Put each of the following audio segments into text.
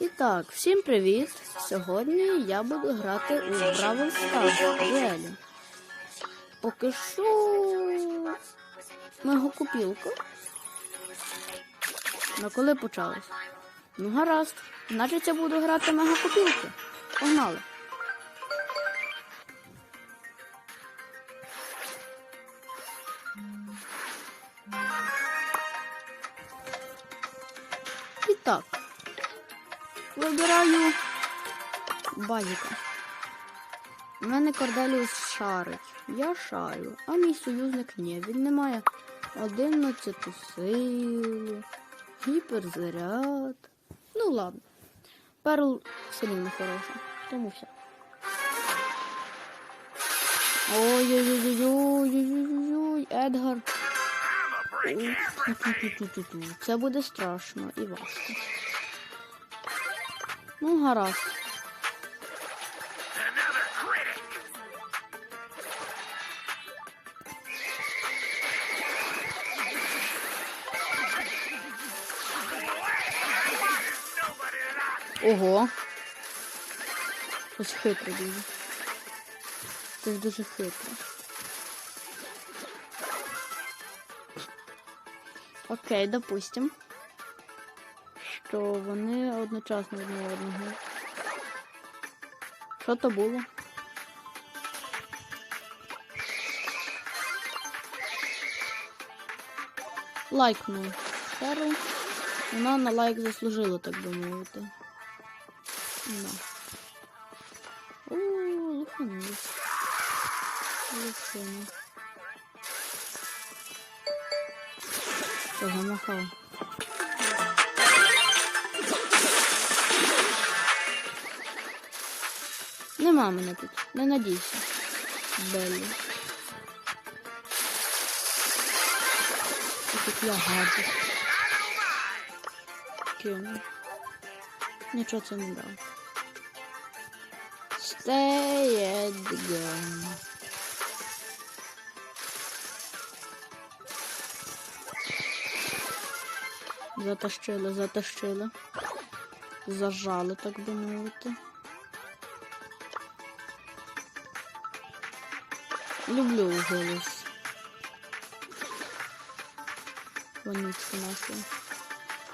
І так, всім привіт! Сьогодні я буду грати у Бравл Stars дуелі. Поки що купілку. На коли почалось? Ну гаразд. Значить я буду грати мегакупілки. Погнали. Вибираю базіка. У мене Корделіус шарить. Я шарю, а мій союзник ні. Він не має 11 силу, гіперзаряд. Ну ладно. Перл все рівно хороша. Тому все. Ой-ой-ой-ой-ой-ой-ой, Едгар. Це буде страшно і важко. Ну, гаразд. Ого. Щось хитро дуже. Щось дуже хитро. Окей, допустим. Що вони одночасно одне одного. Що то було? Лайкну Шеру. Вона на лайк заслужила, так би мовити. На. О, луханулась. Луханула. Що, замахала? Нема мене тут. Не надійся. Беллі. Це тут я гаджу. Кину. Нічого це не дав. Stay at the gun. Затащили, затащили. Зажали, так би мовити. Люблю голос. Вонючку нашу.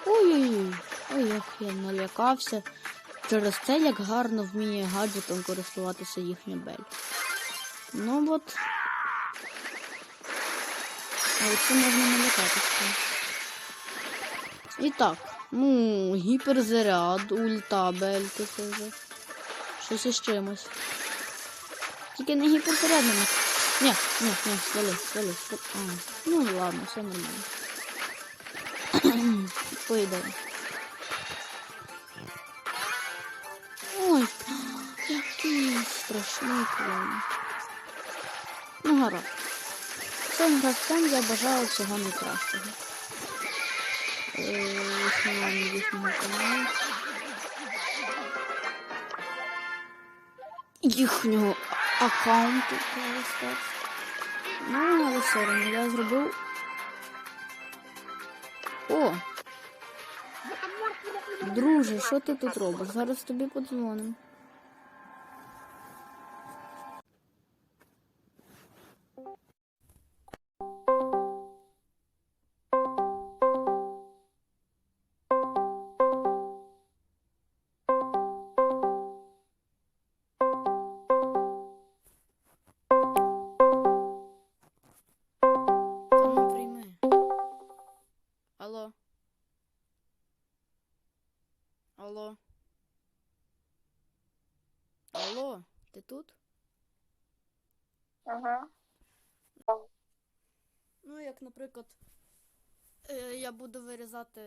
Ой-ой-ой. Ой, як я налякався. Через це як гарно вміє гаджетом користуватися їхня бель. Ну от. А це можна налякатися. І так. Ну, гіперзаряд, ульта, бельки це вже. Щось із чимось. Тільки не гіперзарядними. Ні, ні, ні, свали, свали, свали. А, ну ладно, все нормально. Поїдемо. Ой, який страшний клон. Ну, гаразд. Цим гравцям я бажаю всього найкращого. Е, Існування їхнього каналу. Їхнього аккаунту Brawl Stars. Ну, все одно я зробив. О! Друже, що ти тут робиш? Зараз тобі подзвоним. Алло. Алло, ти тут? Ага. Ну, як, наприклад, е, я буду вирізати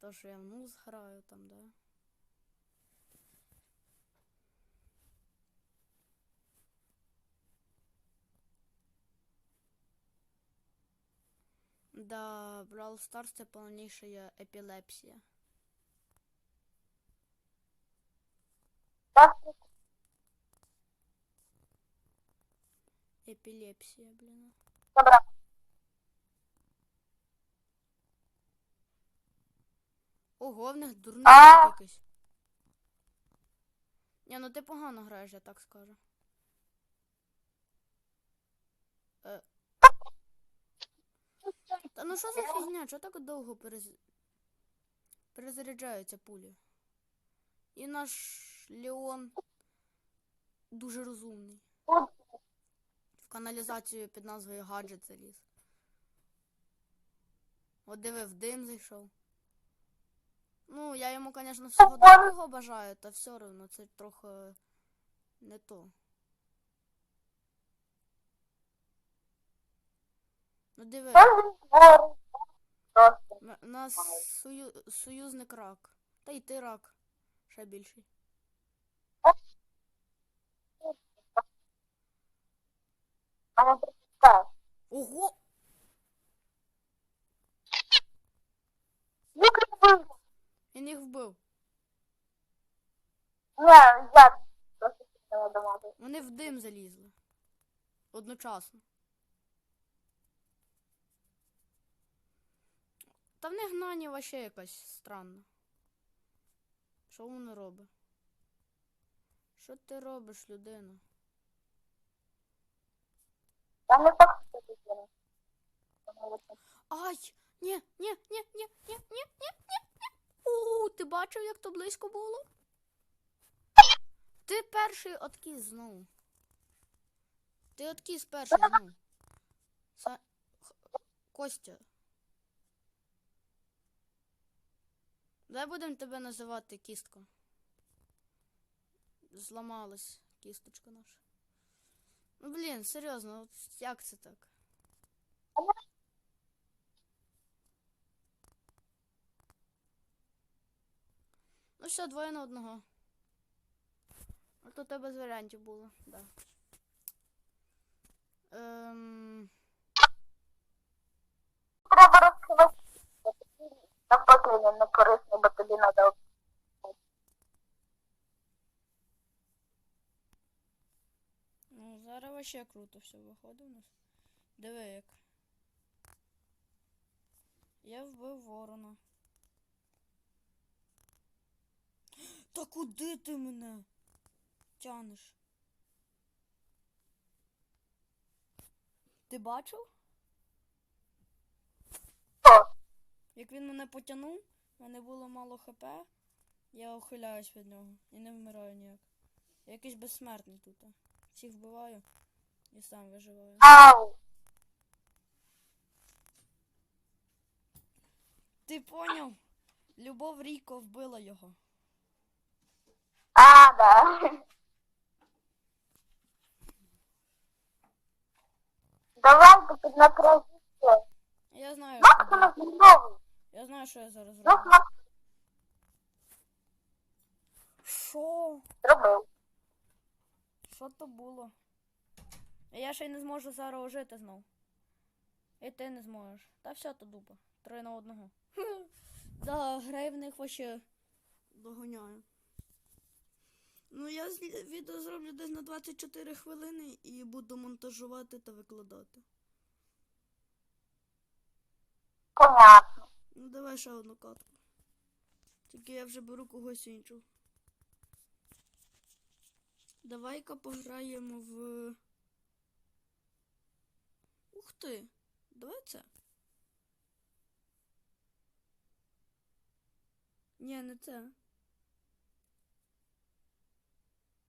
те, що я в муз граю там, да. Да, Brawl Stars це повніша епілепсія. Так, Епілепсія, блін. добре. Ого, в них дурний А. Ні, ну ти погано граєш, я так скажу. Е. Та ну що за фігня? Чого так довго перез... перезаряджаються пулі? І наш Леон дуже розумний. В каналізацію під назвою Гаджет заліз. От диви, в дим зайшов. Ну, я йому, звісно, всього доброго бажаю, та все одно це трохи не то. Ну диви, у нас сою... союзник рак. Та й ти рак. Ще більший. Мене прочитає. Ого! Викрив Він їх вбив. Ні, я просто хотіла домати. Вони в дим залізли. Одночасно. Та в них гнані вообще якась странна. Що воно робить? Що ти робиш, людина? Там не так що дитина. Ай! Ні, ні, ні, ні, ні, ні, ні, ні, ні. О, ти бачив, як то близько було? Ти перший откіз знову. Ти откіз перший знову. Са... Костя. Дай будемо тебе називати кістка. Зламалась кісточка наша. Ну блін, серйозно, от як це так? Ну все, двоє на одного. А то тебе з варіантів було, да. Ем... Треба розкривати. Навпаки, він не корисний, бо тобі треба. зараз вообще круто все виходить у нас. Диви як. Я вбив ворона. Та куди ти мене тянеш? Ти бачив? Як він мене потягнув, в мене було мало хп, я ухиляюсь від нього і не вмираю ніяк. Я якийсь безсмертний тут. Всіх вбиваю і сам виживаю. Ау! Ти поняв? Любов Ріко вбила його. А, да. Давайте під накрутите. Я знаю, Макс у нас буде. я знаю, що я зараз зроблю. Що? зробив. Що то було? Я ще й не зможу зараз ожити знов. І ти не зможеш. Та все то дупа. Три на одного. Да, грай в них вообще догоняю. Ну, я відео зроблю десь на 24 хвилини і буду монтажувати та викладати. Понятно. Ну, давай ще одну катку. Тільки я вже беру когось іншого. Давай-ка пограємо в. Ух ти! Давай це. Ні, не це.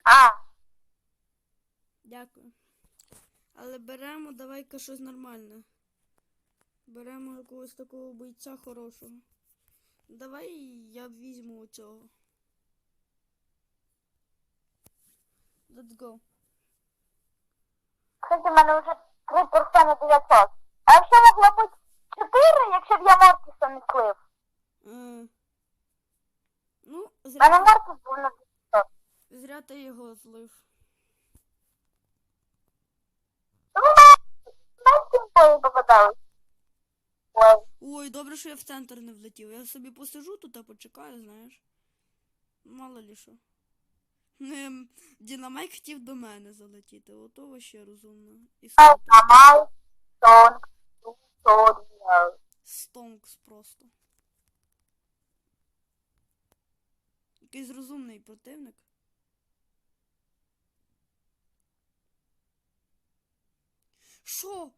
А, Дякую. Але беремо давай-ка щось нормальне. Беремо якогось такого бойця хорошого. Давай я візьму цього. Let's go. кстати, в мене вже 3% на 900. А якщо могло бути 4, якщо б я Мортіса не слив? Е, ну, зря, мене Мортіс був на 900. зря ти його злив. Ну, попадались. Ой, Ой, добре, що я в центр не влетів. Я собі посижу тут, а почекаю, знаєш. Мало лі що. Дінамай хотів до мене залетіти, ото ще розумно. І Дінамай Стонкс Туторіал. Стонкс просто. Якийсь розумний противник. Що?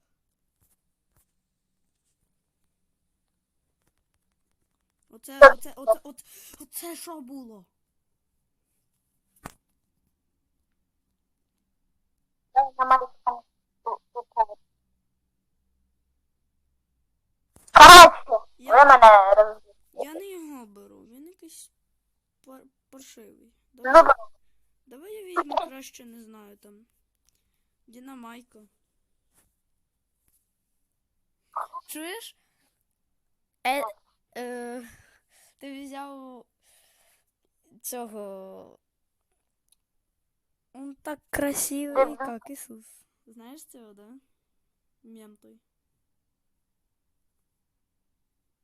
Оце, оце, оце, оце, оце що було? Я на маленькому тут. Я- мене розумієте. Я не його беру, він якийсь пар... паршивий. Давай, Добре. давай я візьму краще, не знаю, там. Дінамайка. Чуєш? Е, е, ти взяв цього. Он так красивий, як Ісус. Знаєш цього, да? Мем той.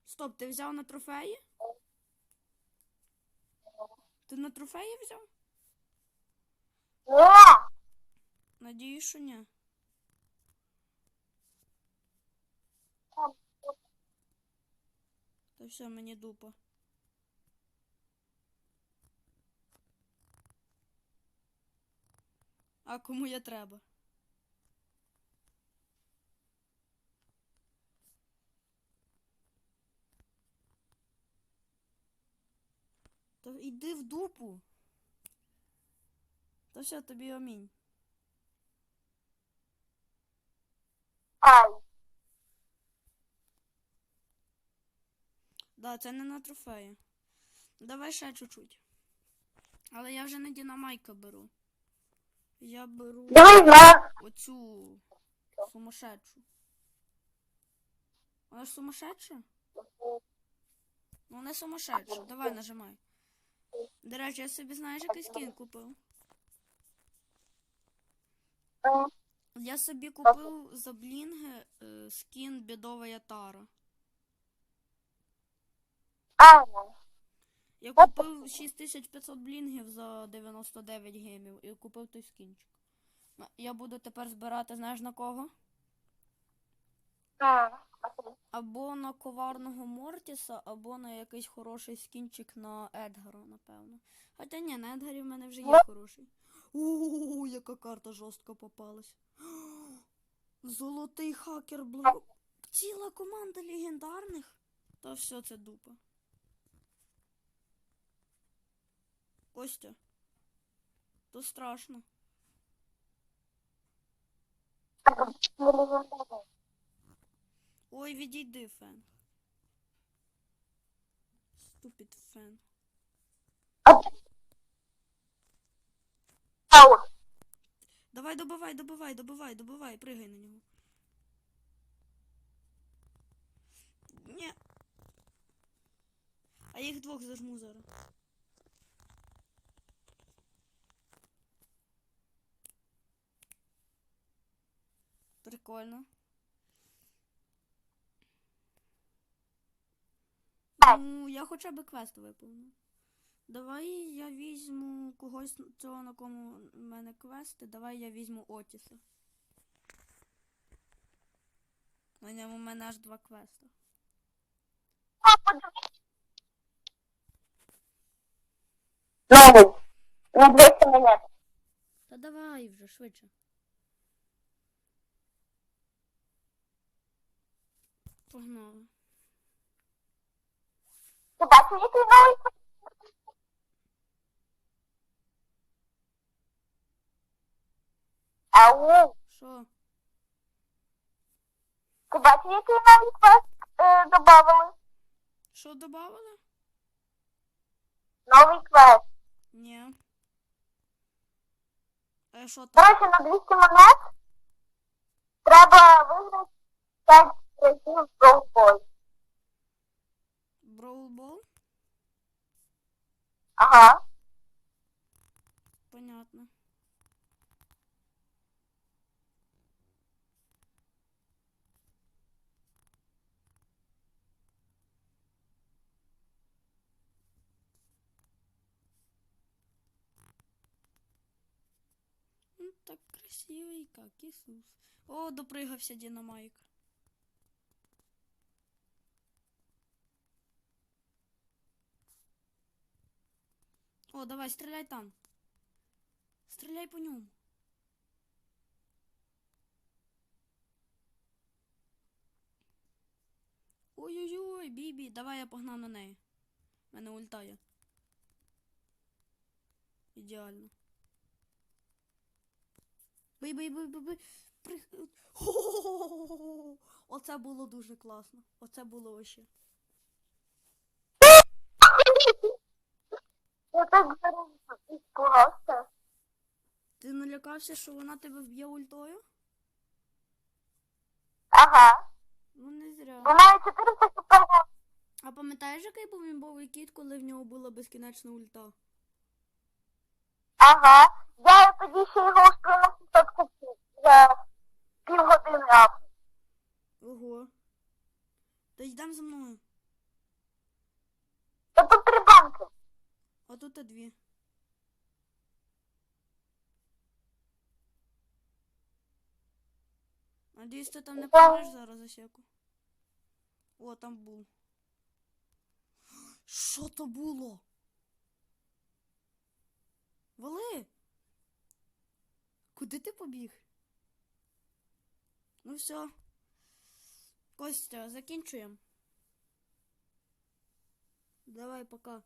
Стоп, ти взяв на трофеї? Ти на трофеї взяв? Надіюсь, що ні. Та все, мені дупа. А кому я треба? Та йди в дупу. Та все, тобі амінь. ай. Да, це не на трофеї. Давай ще чуть-чуть. Але я вже не Дінамайка беру. Я беру оцю сумасшедшу. Вона ж сумасшедша? Ну не сумасшедша. Давай нажимай. До речі, я собі знаєш, який скін купив? Я собі купив за блінги е, скін бідова Ятара. Аня. Я купив 6500 блінгів за 99 гемів і купив той скінчик. Ну, Я буду тепер збирати, знаєш на кого? Або на коварного Мортіса, або на якийсь хороший скінчик на Едгара, напевно. Хоча ні, на Едгарі в мене вже є хороший. Ууу, яка карта жорстко попалась. Золотий хакер Блу. Ціла команда легендарних. Та все це дупа. Костя. То страшно. Ой, відійди, фен. Ступід фен. Давай, добивай, добивай, добивай, добивай, пригай на нього. Ні. А я їх двох зажму зараз. Прикольно. Ну, я хоча б квест виповню. Давай я візьму когось цього, на кому в мене квести. Давай я візьму Отіса. На ньому в мене аж два подивись. Новий. 200 монет. Та давай вже швидше. Погнали. Ти бачиш, який? Ау. Що? Ти бачиш, який новий квест е, добавили? Що додавали? Новий квест. Ні. А що там? речі, на 200 монет треба виграти 5 голбой. Броулбол? Ага. Понятно. Ну, так красивый, как Иисус. О, допрыгався Динамайк. О, давай, стріляй там. Стріляй по ньому. Ой-ой-ой, бібі, давай я погнав на неї. Мене ультає. Ідеально. Бий, бий, бий, бий, бий. При... Оце було дуже класно. Оце було ще. Я так зараз іспугався. Ти налякався, що вона тебе вб'є ультою? Ага. Ну не зря. Маю 400 хп. А пам'ятаєш, який був імбовий кіт, коли в нього була безкінечна ульта? Ага. Я тоді ще його успів на 600 купити. За півгодини ап. Ого. Та йдем за мною. Та тут три банки. А тут та дві. Надіюсь, ти там не помреш зараз за сяку. О, там був. Що то було? Вали! Куди ти побіг? Ну все. Костя, закінчуємо. Давай, пока.